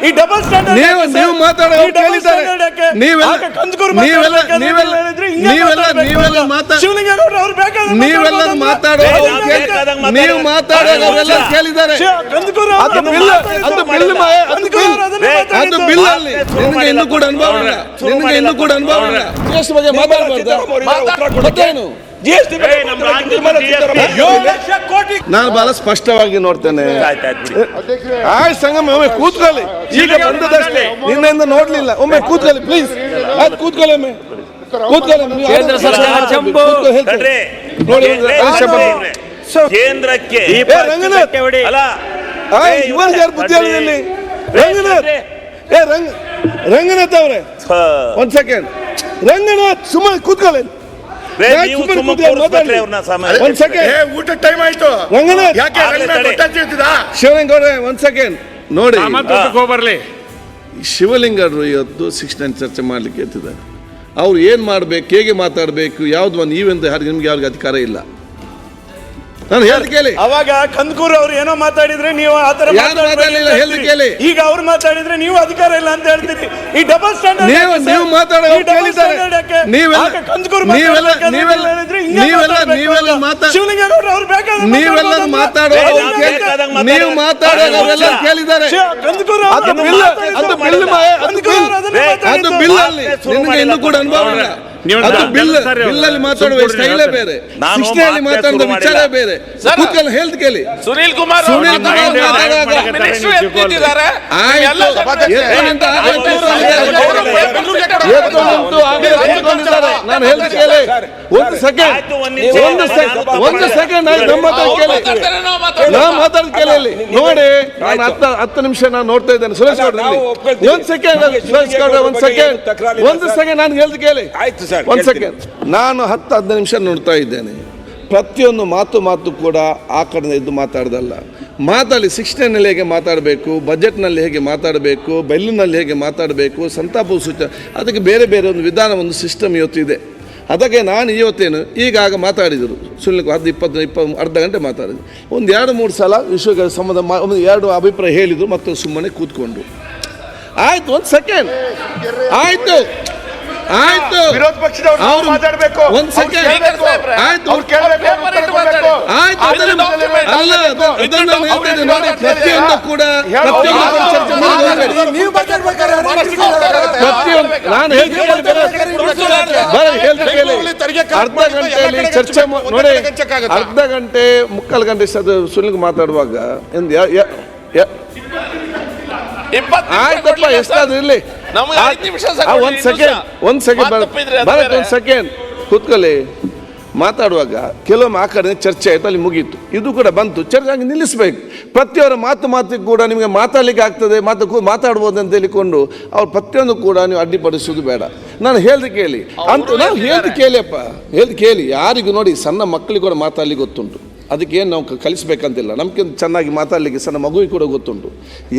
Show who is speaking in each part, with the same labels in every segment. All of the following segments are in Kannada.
Speaker 1: ಈ ಡಬಲ್ ಸ್ಟ್ಯಾಂಡರ್ಡ್
Speaker 2: ನೀವು ಮಾತಾಡೋ ನೀವೆಲ್ಲ ನೀವೆಲ್ಲ ನೀವೆಲ್ಲ ನೀವೆಲ್ಲ ನೀವೆಲ್ಲ ಮಾತಾಡ
Speaker 1: ಶಿವಲಿಂಗೇಗೌಡರು ಅವರು ಬೇಕಾದ್ರೆ
Speaker 2: ನೀವೆಲ್ಲ ಮಾತಾಡೋ
Speaker 1: ನಾವು
Speaker 2: ಮಾತಾಡೋದು ಅವರೆಲ್ಲ ಕೇಳಿದ್ದಾರೆ? ಅದು ಬಿಲ್ ಅದು ಬಿಲ್ ಅದು ಅಲ್ಲಿ ನಿನಗೆ ಇನ್ನೂ ಕೂಡ ಅನುಭವ ನಿನಗೆ ಇನ್ನೂ ಕೂಡ ಅನುಭವ ಬಗ್ಗೆ ಮಾತಾಡಬಾರ್ದು. ಮತ್ತೇನು? ನಾನು ಬಹಳ ಸ್ಪಷ್ಟವಾಗಿ ನೋಡ್ತೇನೆ. ಆಯ್ತು ಸಂಗಮ ಒಮ್ಮೆ ಕೂತ್ಕೊಳ್ಳಿ. ಈಗ ಬಂದದಷ್ಟೇ ನಿನ್ನೆಯಿಂದ ನೋಡ್ಲಿಲ್ಲ. ಒಮ್ಮೆ ಕೂತ್ಕೊಳ್ಳಿ ಪ್ಲೀಸ್ ಆಯ್ತು ಕೂತ್ಕೊಳ್ಳಿ ಒಮ್ಮೆ. ಕೂತ್ಕೊಳ್ಳಿ
Speaker 3: ಕೇಂದ್ರ ಸರ್ಕಾರ ಚಂಬು.
Speaker 2: ನೋಡಿ
Speaker 1: ಕೇಂದ್ರಕ್ಕೆ.
Speaker 2: ರಂಗನಾಥ್.
Speaker 1: ಅಲ್ಲ.
Speaker 2: ಇವಾಗ ಯಾರು ಬುದ್ಧಿ ಹೇಳಿದಲ್ಲಿ ರಂಗನಾಥ್. ಏ ರಂಗ ರಂಗನಾಥ್ ಅವರೇ. ಒಂದ್ ಸೆಕೆಂಡ್ ರಂಗನಾಥ್ ಸುಮ್ಮನೆ ಕೂತ್ಕೊಳ್ಳಿ. ಒಂದ್ ಸೆಕೆಂಡ್
Speaker 4: ಊಟದ ಟೈಮ್ ಆಯ್ತು. ಯಾಕೆ?
Speaker 2: ಶಿವಲಿಂಗೌಡ್ರೆ ಒಂದ್ ಸೆಕೆಂಡ್ ನೋಡಿ
Speaker 3: ಬರ್ಲಿ
Speaker 2: ಶಿವಲಿಂಗರು ಇವತ್ತು ಸಿಕ್ಸ್ ನೈನ್ ಚರ್ಚೆ ಮಾಡ್ಲಿಕ್ಕೆ ಎತ್ತಿದ್ದಾರೆ. ಅವ್ರು ಏನು ಮಾಡಬೇಕು ಹೇಗೆ ಮಾತಾಡಬೇಕು ಯಾವ್ದು ಒಂದು ನೀವೆಂದು ಯಾರಿಗೆ ನಿಮ್ಗೆ ಯಾರಿಗೂ ಅಧಿಕಾರ ಇಲ್ಲ. ನಾನು ಹೇಳಿ ಕೇಳಿ.
Speaker 1: ಅವಾಗ ಕಂದಕೂರು ಅವ್ರು ಏನೋ ಮಾತಾಡಿದ್ರೆ ನೀವು ಆತರ
Speaker 2: ಯಾರು ಮಾತಾಡ್ಲಿಲ್ಲ, ಹೇಳ್ದು ಕೇಳಿ.
Speaker 1: ಈಗ ಅವ್ರು ಮಾತಾಡಿದ್ರೆ ನೀವು ಅಧಿಕಾರ ಇಲ್ಲ ಅಂತ ಹೇಳ್ತೀರಿ ಈ ಡಬಲ್ ಸ್ಟ್ಯಾಂಡರ್ಡ್
Speaker 2: ನೀವು ನೀವು ಮಾತಾಡೋ ಅವ್ರು ಕೇಳಿದ್ದಾರೆ. ನೀವೆಲ್ಲ ನೀವೆಲ್ಲ ನೀವೆಲ್ಲ ನೀವೆಲ್ಲ ನೀವೆಲ್ಲ ಮಾತಾಡ
Speaker 1: ಶಿವಲಿಂಗೇಗೌಡರು ಅವ್ರು ಬೇಕಾದ್ರೆ
Speaker 2: ನೀವೆಲ್ಲ ಮಾತಾಡೋ
Speaker 1: ನಾವು
Speaker 2: ಮಾತಾಡೋ ಅವರೆಲ್ಲ ಕೇಳಿದ್ದಾರೆ.
Speaker 1: ಕಂದಕೂರು
Speaker 2: ಅದು ಬಿಲ್ ಅದು ಬಿಲ್ ಅದು ಬಿಲ್ ಅಲ್ಲಿ. ನಿಮಗೆ ಇನ್ನೂ ಕೂಡ ಅನುಭವ ಇಲ್ಲ ಹೇಳ್ದು ಕೇಳಿ.
Speaker 5: ಸುನೀಲ್ ಕುಮಾರ್
Speaker 2: ನಾನು ಹೆಲ್ತ್ ಕೇಳಿ. ಒಂದು ಸೆಕೆಂಡ್
Speaker 1: ಒಂದು
Speaker 2: ಸೆಕೆಂಡ್ ಒಂದು ಸೆಕೆಂಡ್ ನಮ್ಮ ನಾ ಮಾತಾಡ್ ಕೇಳಿ. ನೋಡಿ ನಾನು ಹತ್ತು ಹತ್ತು ನಿಮಿಷ ನಾನು ನೋಡ್ತಾ ಇದ್ದೇನೆ. ಸುರೇಶ್ ಗೌಡ್ರೆ ಒಂದು ಸೆಕೆಂಡ್ ಸುರೇಶ್ ಗೌಡ್ರೆ ಒಂದ್ ಸೆಕೆಂಡ್ ಒಂದು ಸೆಕೆಂಡ್ ನಾನು ಹೇಳ್ದು ಕೇಳಿ.
Speaker 4: ಆಯ್ತು
Speaker 2: ಒಂದ್. ಸೆಕೆಂಡ್ ನಾನು ಹತ್ತು ಹದಿನೈದು ನಿಮಿಷ ನೋಡ್ತಾ ಇದ್ದೇನೆ. ಪ್ರತಿಯೊಂದು ಮಾತು ಮಾತು ಕೂಡ ಆ ಕಡೆ ಇದ್ದು ಮಾತಾಡ್ದಲ್ಲ. ಮಾತಲ್ಲಿ ಶಿಕ್ಷಣದಲ್ಲಿ ಹೇಗೆ ಮಾತಾಡಬೇಕು ಬಜೆಟ್ನಲ್ಲಿ ಹೇಗೆ ಮಾತಾಡಬೇಕು ಬೆಲ್ಲಿನಲ್ಲಿ ಹೇಗೆ ಮಾತಾಡಬೇಕು ಸಂತಾಪ ಸೂಚನೆ ಅದಕ್ಕೆ ಬೇರೆ ಬೇರೆ ಒಂದು ವಿಧಾನ ಒಂದು ಸಿಸ್ಟಮ್ ಇವತ್ತಿದೆ ಅದಕ್ಕೆ ನಾನು ಇವತ್ತೇನು ಈಗಾಗ ಮಾತಾಡಿದರು. ಸುಳ್ಳು ಹತ್ತು ಇಪ್ಪತ್ತು ಇಪ್ಪತ್ತು ಅರ್ಧ ಗಂಟೆ ಮಾತಾಡಿದ್ರು. ಒಂದು ಎರಡು ಮೂರು ಸಲ ವಿಶ್ವ ಸಂಬಂಧ ಮಾ ಒಂದು ಎರಡು ಅಭಿಪ್ರಾಯ ಹೇಳಿದರು ಮತ್ತು ಸುಮ್ಮನೆ ಕೂತ್ಕೊಂಡು. ಆಯಿತು ಒಂದು ಸೆಕೆಂಡ್ ಆಯ್ತು. ಆಯ್ತು.
Speaker 4: ವಿರೋಧ ಪಕ್ಷದವರು ನಾವು
Speaker 2: ಅವ್ರು-
Speaker 4: ಮಾತಾಡ್ಬೇಕು.
Speaker 2: ಒಂದ್ ಸೆಕೆಂಡ್ ಆಯ್ತು.
Speaker 4: ಅವ್ರು ಕೇಳ್ಬೇಕು.
Speaker 2: ಆಯ್ತು.
Speaker 5: ಅದು
Speaker 2: ಅದನ್ನ-
Speaker 5: document
Speaker 2: ಅಲ್ಲ ಅದು- ಅದನ್ನ ನಾನು ಹೇಳ್ತಾ ಇದ್ದೀನಿ. ನೋಡಿ ಪ್ರತಿಯೊಂದು ಕೂಡ. ಪ್ರತಿಯೊಂದು ಚರ್ಚೆ ಮಾಡಿ.
Speaker 5: ನೀವು
Speaker 2: ಪ್ರತಿಯೊಂದು ನಾನು ಹೇಳ್ತೀನಿ ಬರ ಅರ್ಧ ಗಂಟೆಯಲ್ಲಿ ಚರ್ಚೆ ನೋಡಿ ಅರ್ಧ ಗಂಟೆ ಮುಕ್ಕಾಲು ಗಂಟೆ ಅದು ಸುನಿಲ್ ಮಾತಾಡುವಾಗ ಎಂದ ಆಯ್ತಪ್ಪ ಎಷ್ಟಾದ್ರೂ ಇರ್ಲಿ.
Speaker 5: ನಮ್ಗೆ ಐದು ನಿಮಿಷ
Speaker 2: ಒಂದ್ ಸೆಕೆಂಡ್ ಒಂದು ಸೆಕೆಂಡ್. ಒಂದ್ ಸೆಕೆಂಡ್ ಕೂತ್ಕೊಳ್ಳಿ. ಮಾತಾಡುವಾಗ ಕೆಲವೊಮ್ಮೆ ಆ ಕಡೆ ಚರ್ಚೆ ಆಯ್ತು ಅಲ್ಲಿ ಮುಗೀತು. ಇದು ಕೂಡ ಬಂತು. ಚರ್ಚೆ ಹಂಗೆ ನಿಲ್ಲಿಸ್ಬೇಕು. ಪ್ರತಿಯೊಬ್ಬರ ಮಾತು ಮಾತಿಗೆ ಕೂಡ ನಿಮಗೆ ಮಾತಾಡಲಿಕ್ಕೆ ಆಗ್ತದೆ ಮಾತು ಕೂ- ಮಾತಾಡ್ಬೋದು ಅಂತ ಹೇಳಿಕೊಂಡು ಅವ್ರು ಪ್ರತಿಯೊಂದು ಕೂಡ ನೀವು ಅಡ್ಡಿಪಡಿಸೋದು ಬೇಡ. ನಾನು ಹೇಳ್ದು ಕೇಳಿ. ಅಂತ ನಾವು ಹೇಳ್ದು ಕೇಳಿಯಪ್ಪ. ಹೇಳ್ದು ಕೇಳಿ. ಯಾರಿಗೂ ನೋಡಿ ಸಣ್ಣ ಮಕ್ಕಳಿಗೆ ಕೂಡ ಮಾತಾಡಲಿಕ್ಕೆ ಗೊತ್ತುಂಟು. ಅದಕ್ಕೆ ಏನು ನಾವು ಕಲಿಸ್ಬೇಕಂತಿಲ್ಲ. ನಮ್ಗೆ ಚೆನ್ನಾಗಿ ಮಾತಾಡಲಿಕ್ಕೆ ಸಣ್ಣ ಮಗುವಿಗೆ ಕೂಡ ಗೊತ್ತುಂಟು.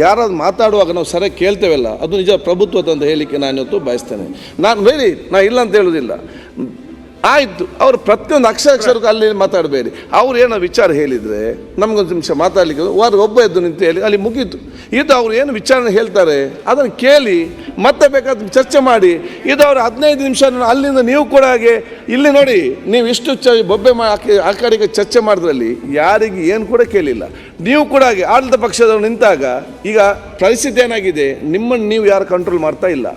Speaker 2: ಯಾರಾದ್ರು ಮಾತಾಡುವಾಗ ನಾವು ಸರಿಯಾಗಿ ಕೇಳ್ತೇವಲ್ಲ, ಅದು ನಿಜ ಪ್ರಭುತ್ವದ ಅಂತ ಹೇಳಲಿಕ್ಕೆ ನಾನು ಇವತ್ತು ಬಯಸ್ತೇನೆ. ನಾನು ಬೇಡಿ ನಾ ಇಲ್ಲ ಅಂತ ಹೇಳೋದಿಲ್ಲ. ಆಯಿತು, ಅವರು ಪ್ರತಿಯೊಂದು ಅಕ್ಷರ ಅಕ್ಷರಕ್ಕೂ ಅಲ್ಲಿ ಮಾತಾಡಬೇಡಿ. ಅವ್ರು ಏನೋ ವಿಚಾರ ಹೇಳಿದರೆ ನಮಗೊಂದು ನಿಮಿಷ ಮಾತಾಡಲಿಕ್ಕೆ ವಾರ ಒಬ್ಬ ಎದ್ದು ನಿಂತು ಹೇಳಿ, ಅಲ್ಲಿ ಮುಗೀತು. ಇದು ಅವ್ರು ಏನು ವಿಚಾರಣೆ ಹೇಳ್ತಾರೆ, ಅದನ್ನು ಕೇಳಿ ಮತ್ತೆ ಬೇಕಾದ ಚರ್ಚೆ ಮಾಡಿ. ಇದು ಅವ್ರು ಹದಿನೈದು ನಿಮಿಷ ಅಲ್ಲಿಂದ ನೀವು ಕೂಡ ಹಾಗೆ, ಇಲ್ಲಿ ನೋಡಿ, ನೀವು ಇಷ್ಟು ಚ, ಬೊಬ್ಬೆ ಆ ಕಡೆಗೆ ಚರ್ಚೆ ಮಾಡಿದ್ರಲ್ಲಿ ಯಾರಿಗೆ ಏನು ಕೂಡ ಕೇಳಿಲ್ಲ. ನೀವು ಕೂಡ ಹಾಗೆ ಆಡಳಿತ ಪಕ್ಷದವರು ನಿಂತಾಗ ಈಗ ಪರಿಸ್ಥಿತಿ ಏನಾಗಿದೆ? ನಿಮ್ಮನ್ನು ನೀವು ಯಾರು ಕಂಟ್ರೋಲ್ ಮಾಡ್ತಾ ಇಲ್ಲ?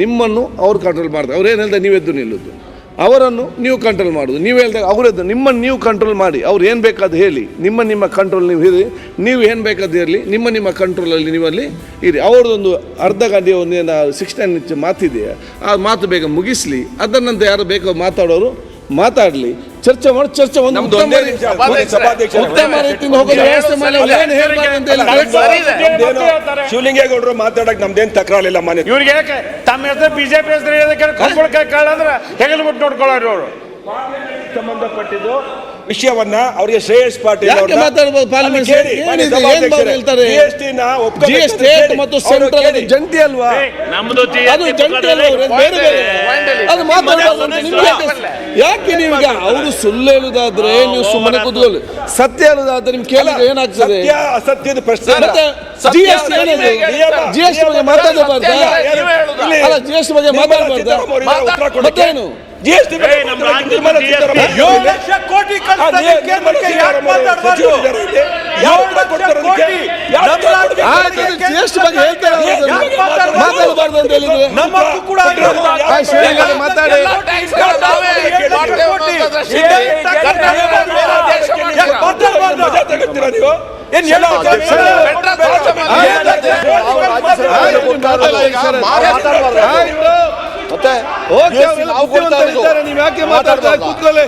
Speaker 2: ನಿಮ್ಮನ್ನು ಅವ್ರು ಕಂಟ್ರೋಲ್ ಮಾಡ್ತಾರೆ. ಅವ್ರು ಏನು ಹೇಳ್ತಾರೆ? ನೀವೆದ್ದು ನಿಲ್ಲುದು. ಅವರನ್ನು ನೀವು ಕಂಟ್ರೋಲ್ ಮಾಡೋದು ನೀವು ಹೇಳಿದಾಗ ಅವರದ್ದು ನಿಮ್ಮನ್ನು ನೀವು ಕಂಟ್ರೋಲ್ ಮಾಡಿ. ಅವ್ರು ಏನು ಬೇಕಾದ ಹೇಳಿ. ನಿಮ್ಮ ನಿಮ್ಮ ಕಂಟ್ರೋಲ್ ನೀವು ಇರಿ. ನೀವು ಏನು ಬೇಕಾದ ಇರಲಿ. ನಿಮ್ಮ ನಿಮ್ಮ ಕಂಟ್ರೋಲಲ್ಲಿ ನೀವಲ್ಲಿ ಇರಿ. ಅವ್ರದ್ದೊಂದು ಅರ್ಧ ಗಂಟೆ ಒಂದು ಏನು ಸಿಕ್ಸ್ಟೀನ್ ಇಂಚ್ ಮಾತಿದೆಯಾ? ಆ ಮಾತು ಬೇಗ ಮುಗಿಸ್ಲಿ. ಅದನ್ನಂತ ಯಾರು ಬೇಕೋ ಮಾತಾಡೋರು ಮಾತಾಡಲಿ. ಚರ್ಚೆ ಮಾಡಿ ಚರ್ಚೆ ಒಂದು
Speaker 4: ನಮ್ದು
Speaker 2: ಉತ್ತಮ ರೀತಿಯಿಂದ ಹೋಗಲು ವ್ಯವಸ್ಥೆ ಮಾಡಿ ಏನು ಹೇಳ್ಬಾರ್ದು
Speaker 4: ಶಿವಲಿಂಗೇಗೌಡರು ಮಾತಾಡಕ್ ನಮ್ದೇನ್ ತಕರಾರಿಲ್ಲ ಮಾನ್ಯ
Speaker 3: ಇವ್ರಿಗೆ ತಮ್ಮ ಹೆಸರು ಬಿಜೆಪಿ ಹೆಸರು ಕಂಬಳಕಾಯಿ ಕಾಳಂದ್ರೆ ಹೆಗಲು ಬಿಟ್ಟು ನೋಡ್ಕೊಳ್ಳೋರು ಅವರು
Speaker 4: ಸಂಬಂಧಪಟ್ಟಿದ್ದು ವಿಷಯವನ್ನ ಅವರಿಗೆ ಶ್ರೇಯಸ್ ಪಾಟೀಲ್
Speaker 2: ಯಾಕೆ ಮಾತಾಡ್ಬೋದು ಪಾರ್ಲಿಮೆಂಟ್ ಏನಿದೆ? ಏನ್
Speaker 4: ಸಭಾಧ್ಯಕ್ಷರೇ,
Speaker 2: ಹೇಳ್ತಾರೆ?
Speaker 4: GST ನ ಒಪ್ಕೊಬೇಕು ಅಂತ
Speaker 2: ಸ್ಟೇಟ್
Speaker 4: ಕೇಳಿ.
Speaker 2: ಮತ್ತು
Speaker 4: ಅವ್ರು
Speaker 2: ಸೆಂಟ್ರಲ್
Speaker 4: ಕೇಳಿ.
Speaker 2: ಜಂಟಿ ಅಲ್ವಾ
Speaker 3: ನಮ್ದು
Speaker 2: ಅದು ಜಂಟಿ ಅಲ್ವಾ ಅವ್ರೆ? ಬೇರೆ ಬೇರೆ ಅದು ಮಾತಾಡಬಾರ್ದು ಅಂತ ನಿಮ್ಗೆ ಯಾಕೆ- ಯಾಕೆ ನೀವು ಈಗ ಅವರು ಸುಳ್ಳು ಹೇಳುದಾದ್ರೆ ನೀವು ಸುಮ್ಮನೆ ಕೂತ್ಕೊಳ್ಳಿ ಸತ್ಯ ಹೇಳುದಾದ್ರೆ ನಿಮ್ಗೆ ಕೇಳಿದ್ರೆ ಏನಾಗ್ತದೆ
Speaker 4: ಸತ್ಯ ಅಸತ್ಯದ ಪ್ರಶ್ನೆ ಅಲ್ಲ.
Speaker 2: ಮತ್ತೆ
Speaker 5: ಸತ್ಯ
Speaker 2: ಜಿ ಎಸ್ ಟಿ
Speaker 5: ಸತ್ಯ
Speaker 2: ಏನದು
Speaker 5: ಹೇಳಿ.
Speaker 4: ನಿಯಮ.
Speaker 2: ಜಿ ಎಸ್ ಟಿ ಬಗ್ಗೆ ಮಾತಾಡಬಾರ್ದಾ
Speaker 5: ನೀವೇ ಹೇಳುದಾ?
Speaker 2: ಅಲ್ಲ ಜಿ ಎಸ್ ಟಿ ಬಗ್ಗೆ
Speaker 4: ನಿರ್ಮಲಾ
Speaker 2: ಮಾತಾಡಬಾರ್ದಾ
Speaker 4: ಸೀತಾರಾಮನ್ ಅವರಿಗೆ ಉತ್ತರ ಕೊಡಕ್ಕೆ
Speaker 2: ಮತ್ತೇನು
Speaker 1: ಲಕ್ಷ ಕೋಟಿ
Speaker 4: ಆ,
Speaker 1: ಕಳ್ಸಿದ್ದಕ್ಕೆ
Speaker 4: ನಿರ್ಮಲಾ
Speaker 1: ಯಾಕೆ
Speaker 4: ಸೀತಾರಾಮನ್ ಅವರು
Speaker 1: ಮಾತಾಡ್ಬಾರ್ದು?
Speaker 4: ಯಾರು
Speaker 1: ಏಳು ಲಕ್ಷ
Speaker 4: ಕೊಡ್ತಾರೆ ಅದಕ್ಕೆ?
Speaker 1: ಕೋಟಿ
Speaker 4: ಯಾರು
Speaker 1: ನಮ್ಮ
Speaker 4: ಕೊಡ್ತಾರೆ?
Speaker 1: ರಾಜ್ಯಕ್ಕೆ
Speaker 2: ಆಯ್ತು ಜಿ ಎಸ್ ಟಿ ಬಗ್ಗೆ ಹೇಳ್ತಾರೆ.
Speaker 1: ಮಾತಾಡಬಾರ್ದು?
Speaker 2: ಅಂತ ಹೇಳಿದ್ರೆ
Speaker 1: ನಮ್ಮ ಕೂಡ
Speaker 2: ಮಾತಾಡಿ?
Speaker 1: ಮಾತಾಡ್ಬಾರ್ದು?
Speaker 4: ನೀವು?
Speaker 1: ಏನ್
Speaker 5: ದೋಷ ಮಾಡಿ.
Speaker 6: ಮತ್ತೆ
Speaker 2: ಓಕೆ,
Speaker 6: GST ನಾವು ಕೊಡ್ತಾ
Speaker 2: ನೀವು ಯಾಕೆ ಮಾತಾಡ್ತಾ
Speaker 6: ಮಾತಾಡ್ಬಾರ್ದಾ?
Speaker 2: ಕೂತ್ಕೊಳ್ಳಿ.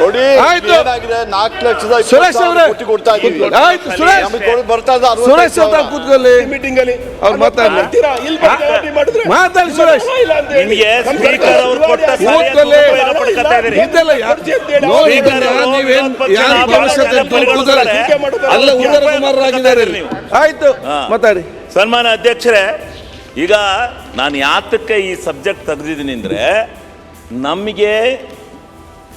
Speaker 6: ನೋಡಿ. ಏನಾಗಿದೆ? ನಾಲ್ಕು ಲಕ್ಷದ
Speaker 2: ಸುರೇಶ್ ಅವರೇ.
Speaker 6: ಕೋಟಿ ಕೊಡ್ತಾ ಇದ್ದೀವಿ
Speaker 2: ಆಯ್ತು ಸುರೇಶ್.
Speaker 6: ನಮಗೆ ಕೊಡ್- ಬರ್ತಾ ಇದೆ ಅರವತ್ತೈದು
Speaker 2: ಸುರೇಶ್ ಅಂತ
Speaker 6: ಸಾವಿರ.
Speaker 2: ಕೂತ್ಕೊಳ್ಳಿ.
Speaker 4: ಮೀಟಿಂಗ್ ಅಲ್ಲಿ
Speaker 2: ಅವ್ರು.
Speaker 4: ಇಲ್ಲಿ ಮಾಡಿದ್ರೆ
Speaker 2: ಮಾತಾಡಿ ಸುರೇಶ್.
Speaker 3: ನಿಮಗೆ ಸ್ಪೀಕರ್ ಅವರು ಕೊಟ್ಟ
Speaker 2: ಕೂತ್ಕೊಳ್ಳಿ. ಇದೆಲ್ಲ ನೋಡಿ ನೀವೇನ್ ಯಾರು. ಅಲ್ಲ ಉತ್ತರ ಕುಮಾರ್ ಆಗಿದ್ದಾರೆ ಆಯ್ತು ಮಾತಾಡಿ.
Speaker 7: ಸನ್ಮಾನ ಅಧ್ಯಕ್ಷರೇ ಈಗ ನಾನು ಯಾತಕ್ಕೆ ಈ ಸಬ್ಜೆಕ್ಟ್ ತೆಗೆದಿದ್ದೀನಿ ಅಂದರೆ ನಮಗೆ